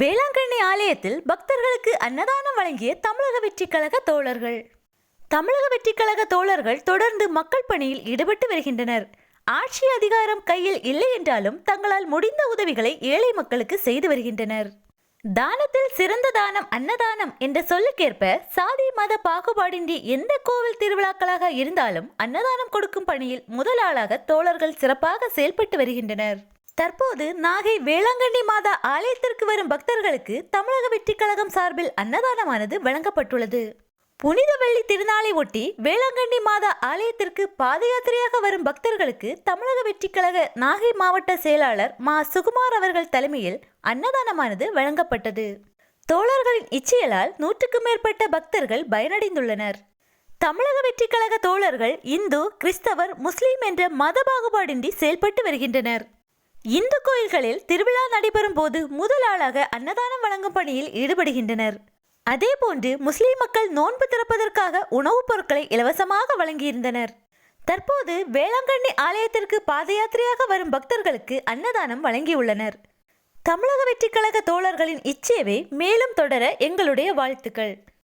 வேளாங்கண்ணி ஆலயத்தில் பக்தர்களுக்கு அன்னதானம் வழங்கிய தமிழக வெற்றிக்கழக தோழர்கள். தமிழக வெற்றிக்கழக தோழர்கள் தொடர்ந்து மக்கள் பணியில் ஈடுபட்டு வருகின்றனர். ஆட்சி அதிகாரம் கையில் இல்லை என்றாலும் தங்களால் முடிந்த உதவிகளை ஏழை மக்களுக்கு செய்து வருகின்றனர். தானத்தில் சிறந்த தானம் அன்னதானம் என்ற சொல்லுக்கேற்ப சாதி மத பாகுபாடின்றி எந்த கோவில் திருவிழாக்களாக இருந்தாலும் அன்னதானம் கொடுக்கும் பணியில் முதல் தோழர்கள் சிறப்பாக செயல்பட்டு வருகின்றனர். தற்போது நாகை வேளாங்கண்ணி மாதா ஆலயத்திற்கு வரும் பக்தர்களுக்கு தமிழக வெற்றிக் கழகம் சார்பில் அன்னதானமானது வழங்கப்பட்டுள்ளது. புனித வெள்ளி திருநாளை ஒட்டி வேளாங்கண்ணி மாதா ஆலயத்திற்கு பாத யாத்திரையாக வரும் பக்தர்களுக்கு தமிழக வெற்றிக் கழக நாகை மாவட்ட செயலாளர் மா. சுகுமார் அவர்கள் தலைமையில் அன்னதானமானது வழங்கப்பட்டது. தோழர்களின் இச்சையலால் நூற்றுக்கும் மேற்பட்ட பக்தர்கள் பயனடைந்துள்ளனர். தமிழக வெற்றிக் கழக தோழர்கள் இந்து கிறிஸ்தவர் முஸ்லிம் என்ற மத பாகுபாடின்றி செயல்பட்டு வருகின்றனர். இந்து கோயில்களில் திருவிழா நடைபெறும் போது முதல் ஆளாக அன்னதானம் வழங்கும் பணியில் ஈடுபடுகின்றனர். அதேபோன்று முஸ்லிம் மக்கள் நோன்பு திறப்பதற்காக உணவுப் பொருட்களை இலவசமாக வழங்கியிருந்தனர். தற்போது வேளாங்கண்ணி ஆலயத்திற்கு பாத யாத்திரையாக வரும் பக்தர்களுக்கு அன்னதானம் வழங்கியுள்ளனர். தமிழக வெற்றிக்கழக தோழர்களின் இச்சேவை மேலும் தொடர எங்களுடைய வாழ்த்துக்கள்.